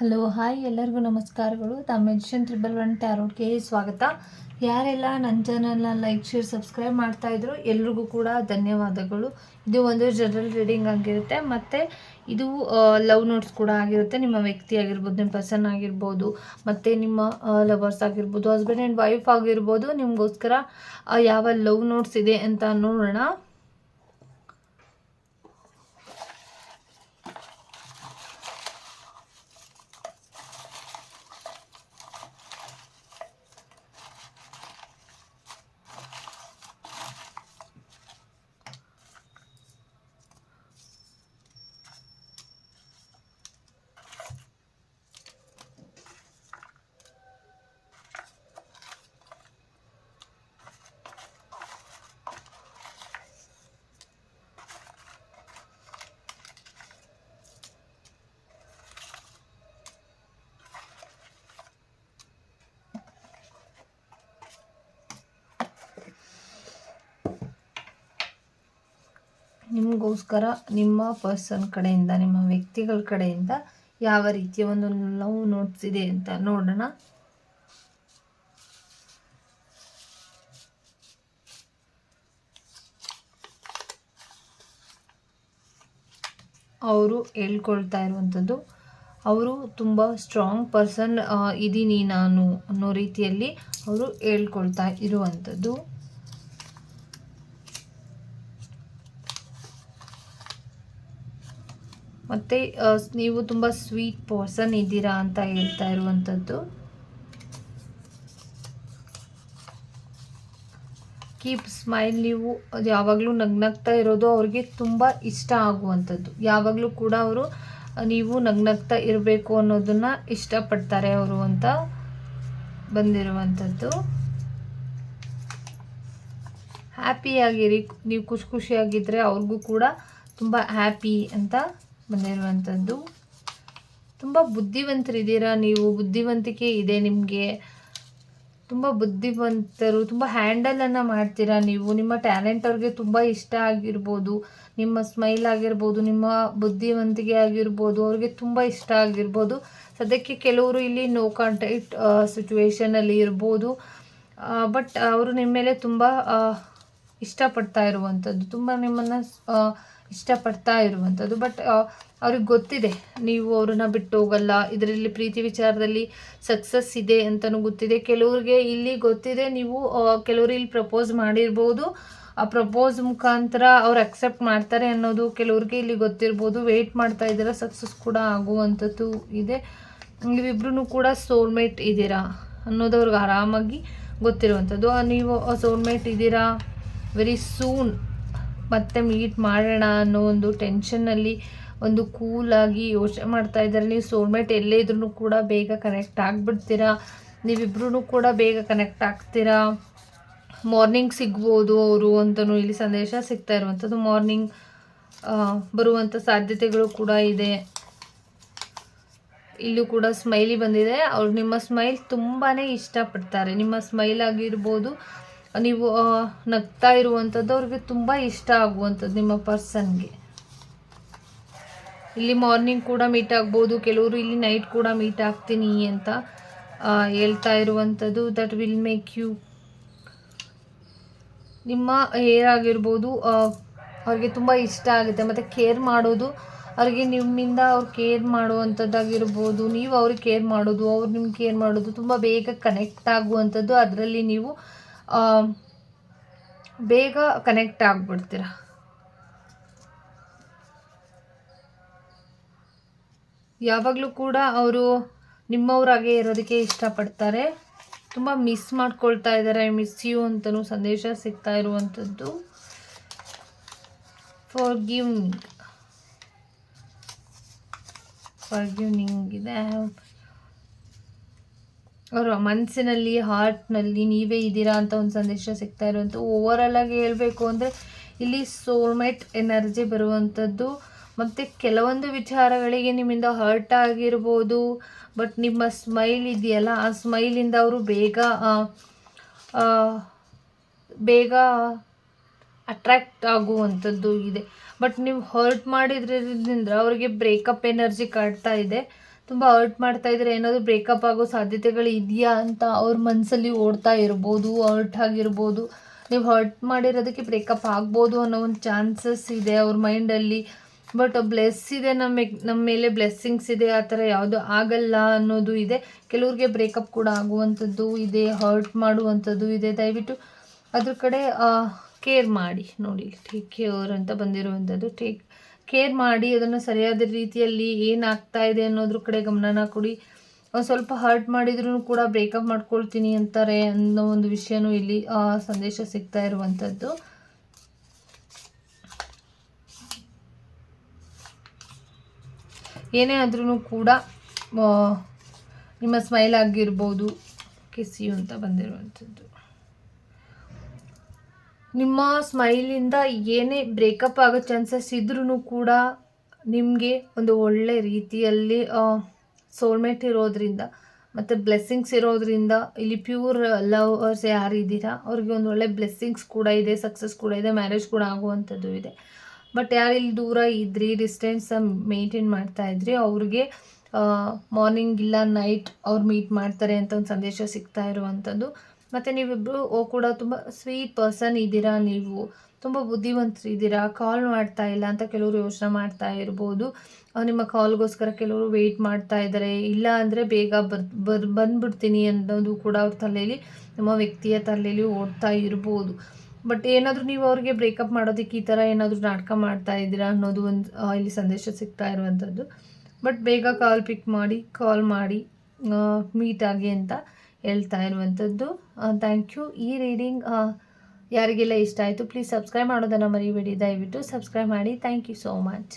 Hello, hi ಎಲ್ಲರಿಗೂ ನಮಸ್ಕಾರಗಳು. ತಮ್ಮ ಮೆಡಿಷನ್ ತ್ರಿಬಲ್ ಒನ್ ಟ್ಯಾರೋಟ್ಗೆ ಸ್ವಾಗತ. ಯಾರೆಲ್ಲ ನನ್ನ ಚಾನಲ್ನ ಲೈಕ್, ಶೇರ್, ಸಬ್ಸ್ಕ್ರೈಬ್ ಮಾಡ್ತಾ ಇದ್ರು ಎಲ್ರಿಗೂ ಕೂಡ ಧನ್ಯವಾದಗಳು. ಇದು ಒಂದು ಜನರಲ್ ರೀಡಿಂಗ್ ಆಗಿರುತ್ತೆ. ಮತ್ತು ಇದು ಲವ್ ನೋಟ್ಸ್ ಕೂಡ ಆಗಿರುತ್ತೆ. ನಿಮ್ಮ ವ್ಯಕ್ತಿ ಆಗಿರ್ಬೋದು, ನಿಮ್ಮ ಪರ್ಸನ್ ಆಗಿರ್ಬೋದು, ಮತ್ತು ನಿಮ್ಮ ಲವರ್ಸ್ ಆಗಿರ್ಬೋದು, ಹಸ್ಬೆಂಡ್ ಆ್ಯಂಡ್ ವೈಫ್ ಆಗಿರ್ಬೋದು, ನಿಮಗೋಸ್ಕರ ಯಾವ ಲವ್ ನೋಟ್ಸ್ ಇದೆ ಅಂತ ನೋಡೋಣ. ನಿಮಗೋಸ್ಕರ ನಿಮ್ಮ ಪರ್ಸನ್ ಕಡೆಯಿಂದ, ನಿಮ್ಮ ವ್ಯಕ್ತಿಗಳ ಕಡೆಯಿಂದ ಯಾವ ರೀತಿಯ ಒಂದು ಲವ್ ನೋಟ್ಸ್ ಇದೆ ಅಂತ ನೋಡೋಣ. ಅವರು ಹೇಳ್ಕೊಳ್ತಾ ಇರುವಂಥದ್ದು, ಅವರು ತುಂಬ ಸ್ಟ್ರಾಂಗ್ ಪರ್ಸನ್ ಇದ್ದೀನಿ ನಾನು ಅನ್ನೋ ರೀತಿಯಲ್ಲಿ ಅವರು ಹೇಳ್ಕೊಳ್ತಾ ಇರುವಂಥದ್ದು. ಮತ್ತು ನೀವು ತುಂಬ ಸ್ವೀಟ್ ಪರ್ಸನ್ ಇದ್ದೀರಾ ಅಂತ ಹೇಳ್ತಾ ಇರುವಂಥದ್ದು. ಕೀಪ್ ಸ್ಮೈಲ್ ನೀವು ಯಾವಾಗಲೂ ನಗ್ನಗ್ತಾ ಇರೋದು ಅವ್ರಿಗೆ ತುಂಬ ಇಷ್ಟ ಆಗುವಂಥದ್ದು. ಯಾವಾಗಲೂ ಕೂಡ ಅವರು ನೀವು ನಗ್ನಗ್ತಾ ಇರಬೇಕು ಅನ್ನೋದನ್ನು ಇಷ್ಟಪಡ್ತಾರೆ ಅವರು ಅಂತ ಬಂದಿರುವಂಥದ್ದು. ಹ್ಯಾಪಿಯಾಗಿರಿ ನೀವು ಖುಷಿ ಖುಷಿಯಾಗಿದ್ದರೆ ಅವ್ರಿಗೂ ಕೂಡ ತುಂಬ ಹ್ಯಾಪಿ ಅಂತ ಬಂದಿರುವಂಥದ್ದು. ತುಂಬ ಬುದ್ಧಿವಂತರಿದ್ದೀರಾ ನೀವು? ಬುದ್ಧಿವಂತಿಕೆ ಇದೆ ನಿಮಗೆ. ತುಂಬ ಬುದ್ಧಿವಂತರು, ತುಂಬ ಹ್ಯಾಂಡಲನ್ನು ಮಾಡ್ತೀರಾ ನೀವು? ನಿಮ್ಮ ಟ್ಯಾಲೆಂಟ್ ಅವ್ರಿಗೆ ತುಂಬ ಇಷ್ಟ ಆಗಿರ್ಬೋದು. ನಿಮ್ಮ ಸ್ಮೈಲ್ ಆಗಿರ್ಬೋದು, ನಿಮ್ಮ ಬುದ್ಧಿವಂತಿಕೆ ಆಗಿರ್ಬೋದು, ಅವ್ರಿಗೆ ತುಂಬ ಇಷ್ಟ ಆಗಿರ್ಬೋದು. ಸದ್ಯಕ್ಕೆ ಕೆಲವರು ಇಲ್ಲಿ ನೋ ಕಾಂಟ್ಯಾಕ್ಟ್ ಸಿಚುವೇಶನಲ್ಲಿ ಇರ್ಬೋದು. ಬಟ್, ಅವರು ನಿಮ್ಮ ಮೇಲೆ ತುಂಬ ಇಷ್ಟಪಡ್ತಾ ಇರುವಂಥದ್ದು. ತುಂಬ ನಿಮ್ಮನ್ನು ಇಷ್ಟಪಡ್ತಾ ಇರುವಂಥದ್ದು. ಬಟ್ ಅವ್ರಿಗೆ ಗೊತ್ತಿದೆ. ನೀವು ಅವ್ರನ್ನ ಬಿಟ್ಟು ಹೋಗಲ್ಲ. ಇದರಲ್ಲಿ ಪ್ರೀತಿ ವಿಚಾರದಲ್ಲಿ ಸಕ್ಸಸ್ ಇದೆ ಅಂತಲೂ ಗೊತ್ತಿದೆ. ಕೆಲವ್ರಿಗೆ ಇಲ್ಲಿ ಗೊತ್ತಿದೆ, ನೀವು ಕೆಲವರು ಇಲ್ಲಿ ಪ್ರಪೋಸ್ ಮಾಡಿರ್ಬೋದು. ಆ ಪ್ರಪೋಸ್ ಮುಖಾಂತರ ಅವ್ರು ಅಕ್ಸೆಪ್ಟ್ ಮಾಡ್ತಾರೆ ಅನ್ನೋದು ಕೆಲವ್ರಿಗೆ ಇಲ್ಲಿ ಗೊತ್ತಿರ್ಬೋದು. ವೆಯ್ಟ್ ಮಾಡ್ತಾ ಇದ್ದೀರಾ ಸಕ್ಸಸ್ ಕೂಡ ಆಗುವಂಥದ್ದು ಇದೆ. ನೀವಿಬ್ರು ಕೂಡ ಸೋಲ್ಮೇಟ್ ಇದ್ದೀರಾ ಅನ್ನೋದು ಅವ್ರಿಗೆ ಆರಾಮಾಗಿ ಗೊತ್ತಿರುವಂಥದ್ದು. ನೀವು ಸೋಲ್ಮೇಟ್ ಇದ್ದೀರಾ ವೆರಿ ಸೂನ್ ಮತ್ತೆ ಮೀಟ್ ಮಾಡೋಣ ಅನ್ನೋ ಒಂದು ಟೆನ್ಷನ್ನಲ್ಲಿ ಒಂದು ಕೂಲಾಗಿ ಯೋಚನೆ ಮಾಡ್ತಾ ಇದ್ದಾರೆ. ನೀವು ಸೋಲ್ಮೇಟ್ ಎಲ್ಲೇ ಇದ್ರೂ ಕೂಡ ಬೇಗ ಕನೆಕ್ಟ್ ಆಗಿಬಿಡ್ತೀರಾ? ನೀವಿಬ್ರು ಕೂಡ ಬೇಗ ಕನೆಕ್ಟ್ ಆಗ್ತೀರಾ? ಮಾರ್ನಿಂಗ್ ಸಿಗ್ಬೋದು ಅವರು ಅಂತಲೂ ಇಲ್ಲಿ ಸಂದೇಶ ಸಿಗ್ತಾ ಇರುವಂಥದ್ದು. ಮಾರ್ನಿಂಗ್ ಬರುವಂಥ ಸಾಧ್ಯತೆಗಳು ಕೂಡ ಇದೆ. ಇಲ್ಲೂ ಕೂಡ ಸ್ಮೈಲಿ ಬಂದಿದೆ. ಅವ್ರು ನಿಮ್ಮ ಸ್ಮೈಲ್ ತುಂಬಾ ಇಷ್ಟಪಡ್ತಾರೆ. ನಿಮ್ಮ ಸ್ಮೈಲ್ ಆಗಿರ್ಬೋದು ನೀವು ನಗ್ತಾ ಇರುವಂಥದ್ದು ಅವ್ರಿಗೆ ತುಂಬ ಇಷ್ಟ ಆಗುವಂಥದ್ದು ನಿಮ್ಮ ಪರ್ಸನ್ಗೆ ಇಲ್ಲಿ ಮಾರ್ನಿಂಗ್ ಕೂಡ ಮೀಟ್ ಆಗ್ಬೋದು, ಕೆಲವರು ಇಲ್ಲಿ ನೈಟ್ ಕೂಡ ಮೀಟ್ ಆಗ್ತೀನಿ ಅಂತ ಹೇಳ್ತಾ ಇರುವಂಥದ್ದು ದಟ್ ವಿಲ್ ಮೇಕ್ ಯು ನಿಮ್ಮ ಹೇರ್ ಆಗಿರ್ಬೋದು ಅವ್ರಿಗೆ ತುಂಬ ಇಷ್ಟ ಆಗುತ್ತೆ. ಮತ್ತು ಕೇರ್ ಮಾಡೋದು, ಅವ್ರಿಗೆ ನಿಮ್ಮಿಂದ ಅವ್ರು ಕೇರ್ ಮಾಡುವಂಥದ್ದಾಗಿರ್ಬೋದು ನೀವು ಅವ್ರಿಗೆ ಕೇರ್ ಮಾಡೋದು, ಅವ್ರು ನಿಮ್ಗೆ ಕೇರ್ ಮಾಡೋದು ತುಂಬ ಬೇಗ ಕನೆಕ್ಟ್ ಆಗುವಂಥದ್ದು ಅದರಲ್ಲಿ ನೀವು ಬೇಗ ಕನೆಕ್ಟ್ ಆಗಿಬಿಡ್ತೀರ? ಯಾವಾಗಲೂ ಕೂಡ ಅವರು ನಿಮ್ಮವರಾಗೆ ಇರೋದಕ್ಕೆ ಇಷ್ಟಪಡ್ತಾರೆ. ತುಂಬ ಮಿಸ್ ಮಾಡ್ಕೊಳ್ತಾ ಇದ್ದಾರೆ ಮಿಸ್ ಯು ಅಂತಲೂ ಸಂದೇಶ ಸಿಗ್ತಾ ಇರುವಂಥದ್ದು. ಫಾರ್ ಗಿವ್ನಿಂಗ್ ಫಾರ್ ಗಿವ್ನಿಂಗ್ ಇದೆ. ಅವರ ಮನಸ್ಸಿನಲ್ಲಿ ಹಾರ್ಟ್ನಲ್ಲಿ ನೀವೇ ಇದ್ದೀರಾ ಅಂತ ಒಂದು ಸಂದೇಶ ಸಿಗ್ತಾ ಇರುವಂಥ ಓವರಾಲ್ ಆಗಿ ಹೇಳಬೇಕು ಅಂದರೆ ಇಲ್ಲಿ ಸೋಲ್ಮೇಟ್ ಎನರ್ಜಿ ಬರುವಂಥದ್ದು ಮತ್ತು ಕೆಲವೊಂದು ವಿಚಾರಗಳಿಗೆ ನಿಮ್ಮಿಂದ ಹರ್ಟ್ ಆಗಿರ್ಬೋದು ಬಟ್ ನಿಮ್ಮ ಸ್ಮೈಲ್ ಇದೆಯಲ್ಲ, ಆ ಸ್ಮೈಲಿಂದ ಅವರು ಬೇಗ ಬೇಗ ಅಟ್ರ್ಯಾಕ್ಟ್ ಆಗುವಂಥದ್ದು ಇದೆ. ಬಟ್ ನೀವು ಹರ್ಟ್ ಮಾಡಿದ್ರಿಂದ ಅವರಿಗೆ ಬ್ರೇಕಪ್ ಎನರ್ಜಿ ಕಾಡ್ತಾ ಇದೆ. ತುಂಬ ಹರ್ಟ್ ಮಾಡ್ತಾ ಇದ್ರೆ ಏನಾದರೂ ಬ್ರೇಕಪ್ ಆಗೋ ಸಾಧ್ಯತೆಗಳು ಇದೆಯಾ ಅಂತ ಅವ್ರ ಮನಸ್ಸಲ್ಲಿ ಓಡ್ತಾ ಇರ್ಬೋದು ಹರ್ಟ್ ಆಗಿರ್ಬೋದು. ನೀವು ಹರ್ಟ್ ಮಾಡಿರೋದಕ್ಕೆ ಬ್ರೇಕಪ್ ಆಗ್ಬೋದು ಅನ್ನೋ ಒಂದು ಚಾನ್ಸಸ್ ಇದೆ ಅವ್ರ ಮೈಂಡಲ್ಲಿ ಬಟ್ ಬ್ಲೆಸ್ ಇದೆ ನಮ್ಮ ನಮ್ಮ ಮೇಲೆ ಬ್ಲೆಸ್ಸಿಂಗ್ಸ್ ಇದೆ, ಆ ಥರ ಯಾವುದು ಆಗಲ್ಲ ಅನ್ನೋದು ಇದೆ. ಕೆಲವ್ರಿಗೆ ಬ್ರೇಕಪ್ ಕೂಡ ಆಗುವಂಥದ್ದು ಇದೆ ಹರ್ಟ್ ಮಾಡುವಂಥದ್ದು ಇದೆ. ದಯವಿಟ್ಟು ಅದ್ರ ಕಡೆ ಕೇರ್ ಮಾಡಿ. ನೋಡಿ ಟೇಕ್ ಕೇರ್ ಅಂತ ಬಂದಿರುವಂಥದ್ದು. ಟೇಕ್ ಕೇರ್ ಮಾಡಿ ಅದನ್ನು ಸರಿಯಾದ ರೀತಿಯಲ್ಲಿ ಏನಾಗ್ತಾ ಇದೆ ಅನ್ನೋದ್ರ ಕಡೆ ಗಮನನ ಕೊಡಿ. ಒಂದು ಸ್ವಲ್ಪ ಹರ್ಟ್ ಮಾಡಿದ್ರು ಕೂಡ ಬ್ರೇಕಪ್ ಮಾಡ್ಕೊಳ್ತೀನಿ ಅಂತಾರೆ ಅನ್ನೋ ಒಂದು ವಿಷಯನೂ ಇಲ್ಲಿ ಸಂದೇಶ ಸಿಗ್ತಾ ಇರುವಂಥದ್ದು ಏನೇ ಆದ್ರೂ ಕೂಡ ನಿಮ್ಮ ಸ್ಮೈಲ್ ಆಗಿರ್ಬೋದು ಕಿಸಿಯು ಅಂತ ಬಂದಿರುವಂಥದ್ದು ನಿಮ್ಮ ಸ್ಮೈಲಿಂದ ಏನೇ ಬ್ರೇಕಪ್ ಆಗೋ ಚಾನ್ಸಸ್ ಇದ್ರೂ ಕೂಡ ನಿಮಗೆ ಒಂದು ಒಳ್ಳೆ ರೀತಿಯಲ್ಲಿ ಸೋಲ್ಮೇಟ್ ಇರೋದ್ರಿಂದ ಮತ್ತು ಬ್ಲೆಸ್ಸಿಂಗ್ಸ್ ಇರೋದ್ರಿಂದ ಇಲ್ಲಿ ಪ್ಯೂರ್ ಲವರ್ಸ್ ಯಾರಿದ್ದೀರಾ ಅವ್ರಿಗೆ ಒಂದು ಒಳ್ಳೆ ಬ್ಲೆಸ್ಸಿಂಗ್ಸ್ ಕೂಡ ಇದೆ ಸಕ್ಸಸ್ ಕೂಡ ಇದೆ ಮ್ಯಾರೇಜ್ ಕೂಡ ಆಗುವಂಥದ್ದು ಇದೆ. ಬಟ್ ಯಾರು ಇಲ್ಲಿ ದೂರ ಇದ್ರಿ ಡಿಸ್ಟೆನ್ಸ್ ಮೇಂಟೈನ್ ಮಾಡ್ತಾ ಇದ್ರಿ, ಅವ್ರಿಗೆ ಮಾರ್ನಿಂಗ್ ಇಲ್ಲ ನೈಟ್ ಅವ್ರು ಮೀಟ್ ಮಾಡ್ತಾರೆ ಅಂತ ಒಂದು ಸಂದೇಶ ಸಿಗ್ತಾ ಇರುವಂಥದ್ದು. ಮತ್ತು ನೀವಿಬ್ಬರು ಕೂಡ ತುಂಬ ಸ್ವೀಟ್ ಪರ್ಸನ್ ಇದ್ದೀರಾ ನೀವು. ತುಂಬ ಬುದ್ಧಿವಂತರಿದ್ದೀರಾ. ಕಾಲ್ ಮಾಡ್ತಾ ಇಲ್ಲ ಅಂತ ಕೆಲವರು ಯೋಚನೆ ಮಾಡ್ತಾ ಇರ್ಬೋದು. ನಿಮ್ಮ ಕಾಲ್ಗೋಸ್ಕರ ಕೆಲವರು ವೆಯ್ಟ್ ಮಾಡ್ತಾ ಇದ್ದಾರೆ. ಇಲ್ಲ ಅಂದರೆ ಬೇಗ ಬರ್ ಬರ್, ಬಂದ್ಬಿಡ್ತೀನಿ ಅನ್ನೋದು ಕೂಡ ಅವ್ರ ತಲೆಯಲ್ಲಿ ನಮ್ಮ ವ್ಯಕ್ತಿಯ ತಲೆಯಲ್ಲಿ ಓಡ್ತಾ ಇರ್ಬೋದು. ಬಟ್ ಏನಾದರೂ ನೀವು ಅವ್ರಿಗೆ ಬ್ರೇಕಪ್ ಮಾಡೋದಕ್ಕೆ ಈ ಥರ ಏನಾದರೂ ನಾಟಕ ಮಾಡ್ತಾ ಇದ್ದೀರಾ ಅನ್ನೋದು ಒಂದು ಇಲ್ಲಿ ಸಂದೇಶ ಸಿಗ್ತಾ ಇರುವಂಥದ್ದು ಬಟ್ ಬೇಗ ಕಾಲ್ ಪಿಕ್ ಮಾಡಿ ಕಾಲ್ ಮಾಡಿ ಮೀಟ್ ಆಗಿ ಅಂತ. ಹೇಳ್ತಾ ಇರುವಂಥದ್ದು. ಥ್ಯಾಂಕ್ ಯು ಈ ರೀಡಿಂಗ್ ಯಾರಿಗೆಲ್ಲ ಇಷ್ಟ ಆಯಿತು ಪ್ಲೀಸ್ ಸಬ್ಸ್ಕ್ರೈಬ್ ಮಾಡೋದನ್ನು ಮರಿಬೇಡಿ. ದಯವಿಟ್ಟು ಸಬ್ಸ್ಕ್ರೈಬ್ ಮಾಡಿ. Thank you so much